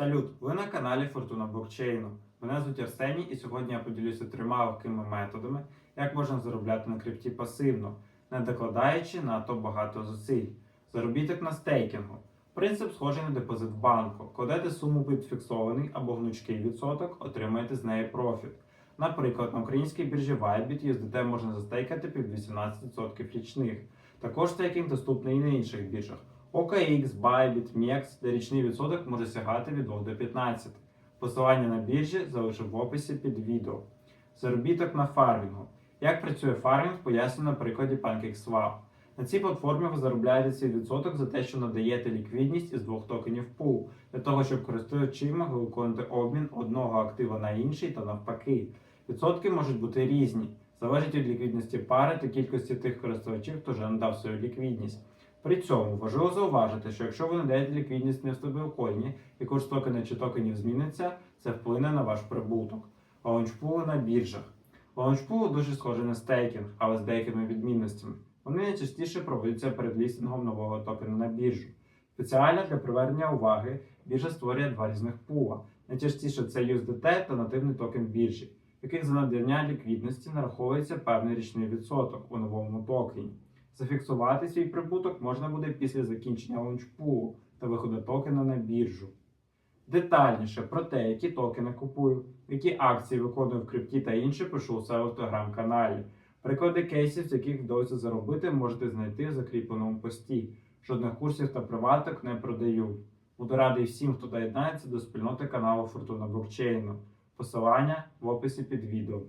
Салют! Ви на каналі Фортуна Блокчейну. Мене звуть Арсеній, і сьогодні я поділюся трьома легкими методами, як можна заробляти на крипті пасивно, не докладаючи надто багато зусиль. Заробіток на стейкінгу. Принцип схожий на депозит в банку. Кладете суму під фіксований або гнучкий відсоток, отримаєте з неї профіт. Наприклад, на українській біржі Bybit USDT можна застейкати під 18% річних. Також стейкінг доступний і на інших біржах. OKX, Bybit, MEX, де річний відсоток може сягати від 2 до 15. Посилання на біржі залишив в описі під відео. Заробіток на фармінгу. Як працює фармінг, поясню на прикладі PancakeSwap. На цій платформі ви заробляєте свій відсоток за те, що надаєте ліквідність із двох токенів пул, для того, щоб користувачами ви виконуєте обмін одного актива на інший та навпаки. Відсотки можуть бути різні, залежить від ліквідності пари та кількості тих користувачів, хто вже надав свою ліквідність. При цьому важливо зауважити, що якщо ви надаєте ліквідність не в стейблкоїні і курс токена чи токенів зміниться, це вплине на ваш прибуток. Лаунчпули на біржах. Лаунчпули дуже схожі на стейкінг, але з деякими відмінностями. Вони найчастіше проводяться перед лістингом нового токена на біржу. Спеціально для привернення уваги біржа створює два різних пула. Найчастіше це USDT та нативний токен біржі, в яких за надання ліквідності нараховується певний річний відсоток у новому токені. Зафіксувати свій прибуток можна буде після закінчення лаунчпулу та виходу токена на біржу. Детальніше про те, які токени купую, які акції виконую в крипті та інше, пишу у себе в телеграм-каналі. Приклади кейсів, з яких вдалося заробити, можете знайти в закріпленому пості. Жодних курсів та приваток не продаю. Буду радий всім, хто доєднається до спільноти каналу Фортуна Блокчейну. Посилання в описі під відео.